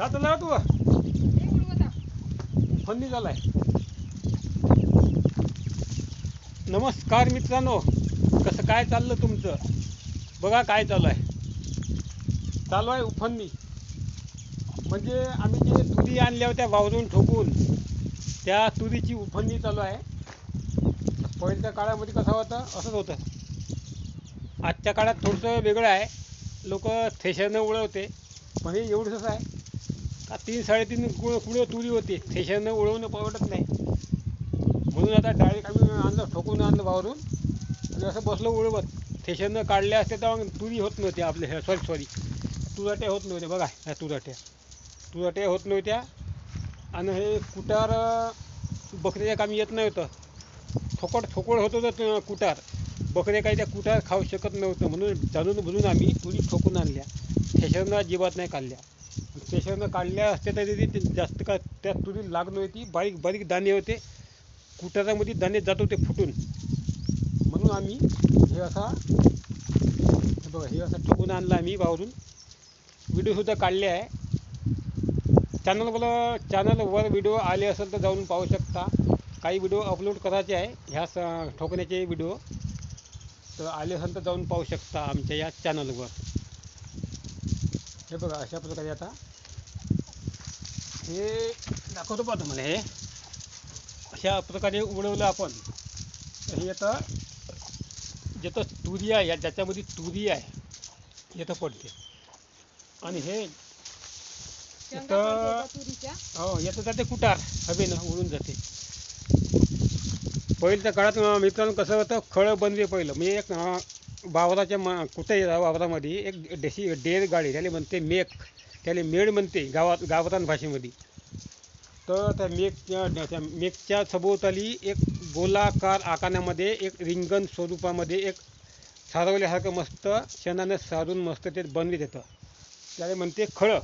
का चालला तू. फन्नी झालाय. नमस्कार मित्रांनो. कसं काय चाललं तुमचं? बघा काय चालू आहे चालू आहे उफन्नी म्हणजे आम्ही जे तुरी आणल्या होत्या वावरून ठोकून त्या तुरीची उफन्नी चालू आहे पहिल्या काळामध्ये कसं होतं असंच होतं. आजच्या काळात थोडंसं वेगळं आहे. लोक थेशरनं उडवते पण हे एवढंच आहे. तीन साडेतीन कुळ कुळं तुरी होती. थ्रेशरनं उळवणं परवडत नाही. म्हणून आता डायरेक्ट आम्ही आणलं ठोकून आणलं वावरून. आणि असं बसलो उळवत थ्रेशरनं काढल्या असते तर मग तुरी होत नव्हत्या आपल्या सॉरी सॉरी तुराट्या होत नव्हत्या. बघा ह्या तुराट्या. तुराट्या होत नव्हत्या. आणि हे कुटार बकऱ्याच्या बकरीच्या कामी येत नव्हतं. थोकड थोकड होत होतं कुटार. बकऱ्या काही त्या कुटार खाऊ शकत नव्हतं. म्हणून जाणून बुजून आम्ही तुरी ठोकून आणल्या. थ्रेशरनं अजिबात नाही काढल्या थ्रेशरनं काढल्या असत्या तरी ते जास्त का त्या तुरी लागलो होती बारीक बारीक दाणे होते. कुटारामध्ये दाणे जात होते फुटून. म्हणून आम्ही हे असा हे बघा हे असं ठोकून आणला आम्ही वावरून व्हिडिओसुद्धा काढले आहे. चॅनलवर चॅनलवर व्हिडिओ आले असेल तर जाऊन पाहू शकता. काही व्हिडिओ अपलोड करायचे आहे. ह्या स ठोकण्याचे व्हिडिओ तर आले असेल तर जाऊन पाहू शकता आमच्या या चॅनलवर हे बघा अशा प्रकारे आता हे दाखवतो पाहतो मला हे. अशा प्रकारे उडवलं आपण. तर हे आता जिथं तुरी आहे या ज्याच्यामध्ये तुरी आहे येतं पडते. आणि हे इथं हो येतं जाते कुटार. हवेनं उडून जाते. पहिल्या काळात मित्रांनो कसं होतं? खळं बनवे पहिलं. म्हणजे एक वावराच्या म कुठे वावरामध्ये एक डेसी डेर गाडी त्याला म्हणते मेक. त्याला मेड म्हणते गावात गावरान भाषेमध्ये. तर त्या मेकच्या त्या मेकच्या सभोवताली एक गोलाकार आकारामध्ये एक रिंगण स्वरूपामध्ये एक सारवल्यासारखं मस्त शेणानं सारून मस्त ते बनवीत येतं. त्याला म्हणते खळं.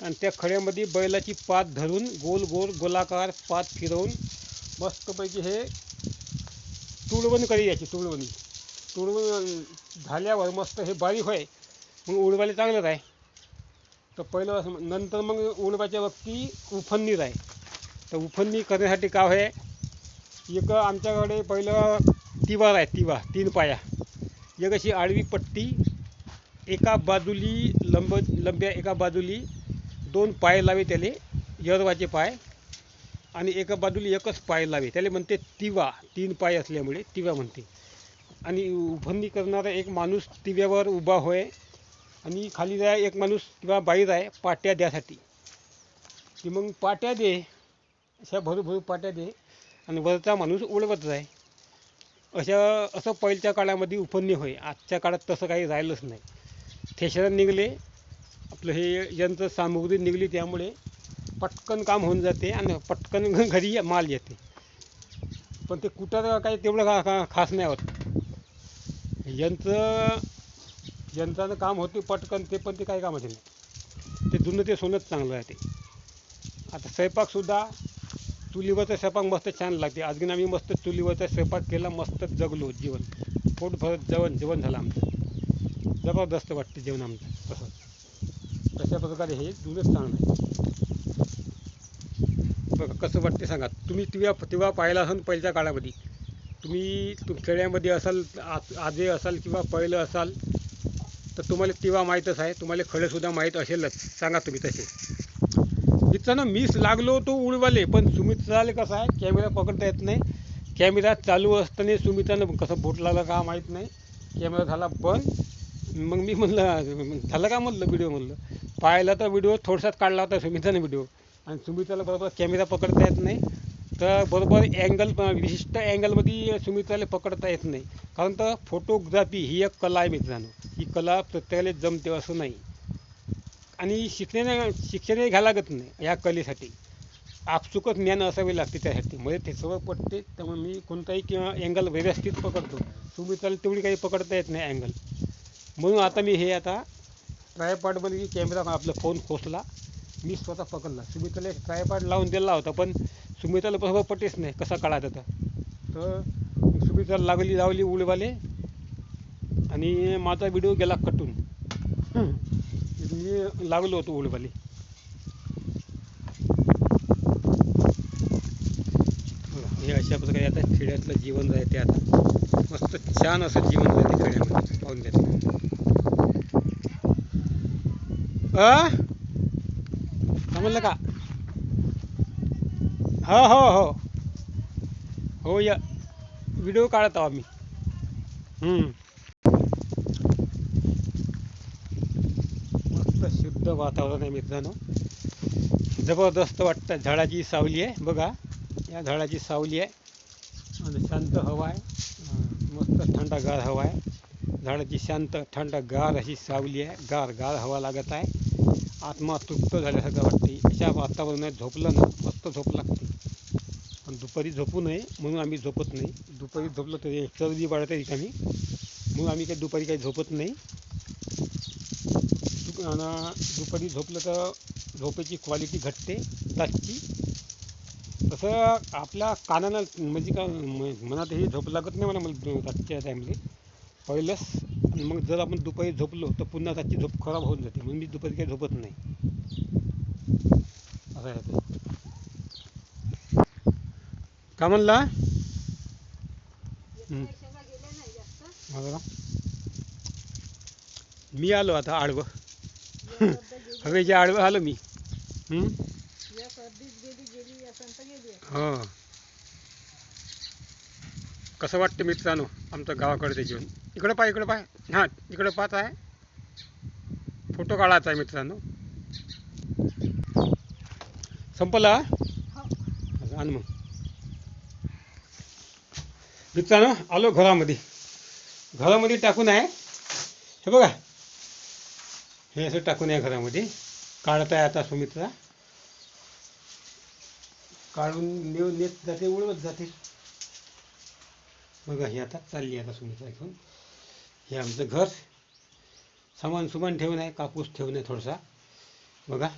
आणि त्या खड्यामध्ये बैलाची पात धरून गोल गोल गोलाकार पात फिरवून मस्तपैकी हे तुळवण करी याची तुळवणी. तुळवण झाल्यावर मस्त हे बारीक होय. मग उडवायला चांगलंच आहे. तर पहिलं असं नंतर मग उडवायच्या वक्ती उफन्नीच आहे तर उफन्नी करण्यासाठी काय आहे एक आमच्याकडे पहिलं तिवार आहे तिवा तीन पाया. एक अशी आडवी पट्टी एका बाजूली लंब लंब्या एका बाजूली दोन पाय लावे त्याले यरवाचे पाय. आणि एका बाजूला एकच पाय लावे. त्याला म्हणते तिवा तीन पाय असल्यामुळे तिवा म्हणते. आणि उभंदी करणारा एक माणूस तिव्यावर उभा होय आणि खाली जाय एक माणूस किंवा बाई आहे पाट्या द्यासाठी. की मग पाट्या दे अशा भरूभरू पाट्या दे आणि वरचा माणूस उडवत जाय. अशा असं पहिल्याच्या काळामध्ये उपन्य होय. आजच्या काळात तसं काही राहिलंच नाही. थ्रेशर निघले आपलं हे यंत्र सामुग्री निघली त्यामुळे पटकन काम होऊन जाते आणि पटकन घरी माल येते. पण ते कुठं काही तेवढं खा खास नाही होत. यंत्र यंत्रानं काम होते पटकन ते पण ते काही कामाचे नाही. ते जुनं ते सोनंच चांगलं आहे ते आता स्वयंपाकसुद्धा चुलीवरचा स्वयंपाक मस्त छान लागते. आजगीन आम्ही मस्त चुलीवरचा स्वयंपाक केला मस्त जगलो जेवण पोट भरत जेवण जेवण झालं आमचं. जबरदस्त वाटते जेवण आमचं. तसं. तशा प्रकारे हे जुनंच चांगलं आहे. बघा कसं वाटते सांगा. तुम्ही तेव्हा तेव्हा पाहिला असाल पहिल्या काळामध्ये. तुम्ही तुम खेड्यामध्ये असाल आज आजही असाल किंवा पहिलं असाल तर तुम्हाला तेव्हा माहीतच आहे. तुम्हाला खडेसुद्धा माहीत असेलच. सांगा तुम्ही तसे. मित्रांनो मीच लागलो तो उडवाले पण सुमित्राला कसं आहे? कॅमेरा पकडता येत नाही. कॅमेरा चालू असताना सुमित्रानं कसं बोट लागलं का माहीत नाही. कॅमेरा झाला बंद. मग मी म्हणलं झालं का? म्हणलं व्हिडिओ म्हणलं. पाहिला तर व्हिडिओ थोडसाच काढला होता सुमित्राने व्हिडिओ आणि सुमित्राला बरोबर कॅमेरा पकडता येत नाही. तर बरोबर अँगल विशिष्ट अँगलमध्ये सुमित्राला पकडता येत नाही. कारण तर फोटोग्राफी ही एक कला आहे मित्रांनो. ही कला प्रत्येकाला जमते असं नाही. आणि शिकण्याने शिक्षणही घ्यावं लागत नाही या कलेसाठी. आपसुकच ज्ञान असावे लागते त्यासाठी. म्हणजे ते सवय पडते त्यामुळे मी कोणताही किंवा अँगल व्यवस्थित पकडतो. सुमित्राला तेवढी काही पकडता येत नाही अँगल म्हणून आता मी हे आता ट्रायपॉडमध्ये कॅमेरा आपला फोन खोसला. मी स्वतः पकडला. सुमित्राला एक ट्रायपॉड लावून दिला होता पण सुमित्राला प्रभाव पटेच नाही. कसा काढायचा तर तर सुमित्राला लागली लावली उडवाले आणि माझा व्हिडिओ गेला कटून. मी लागलो होतो उडवाले. हे अशा प्रकारे आता खेड्यातलं जीवन राहते आता. मस्त छान असं जीवन राहते खेड्यामध्ये. पाहून द्या म्हणलं का? हो हो हो. हो या. व्हिडिओ काढत आहो आम्ही. मस्त शुद्ध वातावरण आहे मित्रांनो. जबरदस्त वाटतं. झाडाची सावली आहे बघा. या झाडाची सावली आहे. आणि शांत हवा आहे. मस्त थंडगार हवा आहे. झाडाची शांत थंडगार अशी सावली आहे. गार गार हवा लागत आहे. आत्मा तृप्त झाल्यासारखं वाटते. अशा वातावरणात झोपलं ना मस्त झोप लागते. पण दुपारी झोपू नये म्हणून आम्ही झोपत नाही. दुपारी झोपलं तरी चरबी वाढते रिकामी. म्हणून आम्ही काही दुपारी काही झोपत नाही. आणि दुपारी झोपलं तर झोपेची क्वालिटी घटते. तासची तसं आपल्या कानाला म्हणजे का मनातही मनात झोप लागत नाही म्हणा मला रातच्या टाईमले पहिलंच मग जर आपण दुपारी झोपलो तर पुन्हा त्याची झोप खराब होऊन जाते. म्हणून मी दुपारी काही झोपत नाही. असं आहे ते. का म्हणला? मी आलो आता आडवं. हवेच्या आडवं आलो मी. हो. कसं वाटतं मित्रांनो आमचं गावाकडचं जीवन इकडं पाय इकडं पाय. हां इकडं पाहत आहे. फोटो काढायचा आहे मित्रांनो. संपला? आण मग. मित्रांनो आलो घरामध्ये. घरामध्ये टाकून आहे. हे बघा. हे असं टाकून आहे घरामध्ये. काढत आहे आता सुमित्रा. काढून नेऊन नेत जाते उडवत जाते. बघा हे आता चालली आता सुमित्रा घेऊन हे आमचं घर. सामान सुमान ठेवून आहे कापूस ठेवून आहे थोडासा. बघा.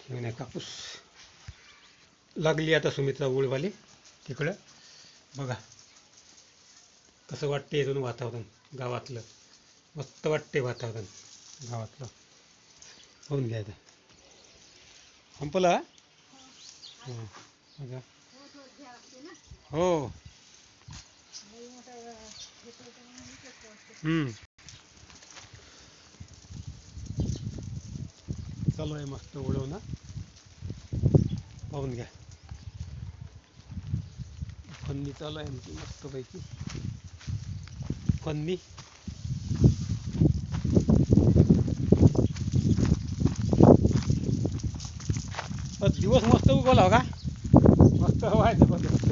ठेवून आहे कापूस. लागली आता सुमित्रा उडवाली तिकडं. बघा. कसं वाटते इथून वातावरण गावातलं. मस्त वाटते वातावरण गावातलं. होऊन घ्यायचं संपला हो बघा हो हम्म चालू आहे मस्त उडवणं पाहून घ्या. फन्नी चालू आहे आमची मस्तपैकी. फन्नी. अ, दिवस मस्त उगवला हो का? मस्त हवा आहे जबरदस्त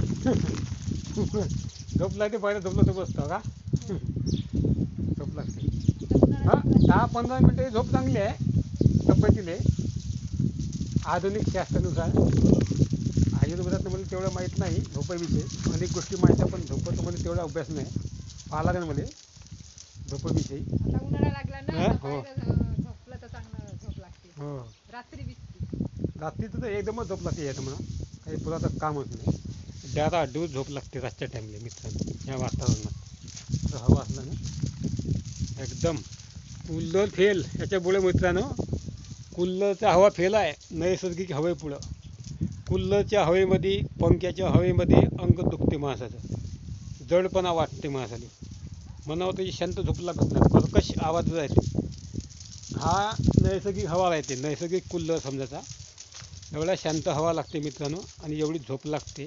झोप लागते पहिलं झोपलं तर बसतो का? हा दहा पंधरा मिनिटं झोप चांगली आहे तब्येतीले आधुनिक शास्त्रानुसार. आयुर्वेदात मला तेवढं माहीत नाही झोपेविषयी. अनेक गोष्टी माहीत आहे पण झोपेचं मला तेवढा अभ्यास नाही. पाहिला का मला. झोपेविषयी. लागला हा, हो. हो. रात्रीचं तर एकदमच झोप लागते याचं म्हणा. काही पुराचं कामच नाही डारा डूस झोप लागते रातच्या टाईमला मित्रांनो या वातावरणात. हवा असलं ना एकदम कुल्लर फेल याच्यामुळे मित्रांनो कुल्लरचा हवा फेल आहे नैसर्गिक हवेपुढं कुल्लरच्या हवेमध्ये पंख्याच्या हवेमध्ये अंग दुखते माणसाचं. जडपणा वाटते माणसाला. मनावर त्याची शांत झोप लागत नाही. कर्कश आवाज राहते हा नैसर्गिक हवा राहते नैसर्गिक कुल्लर समजायचा. एवढा शांत हवा लागते मित्रांनो आणि एवढी झोप लागते.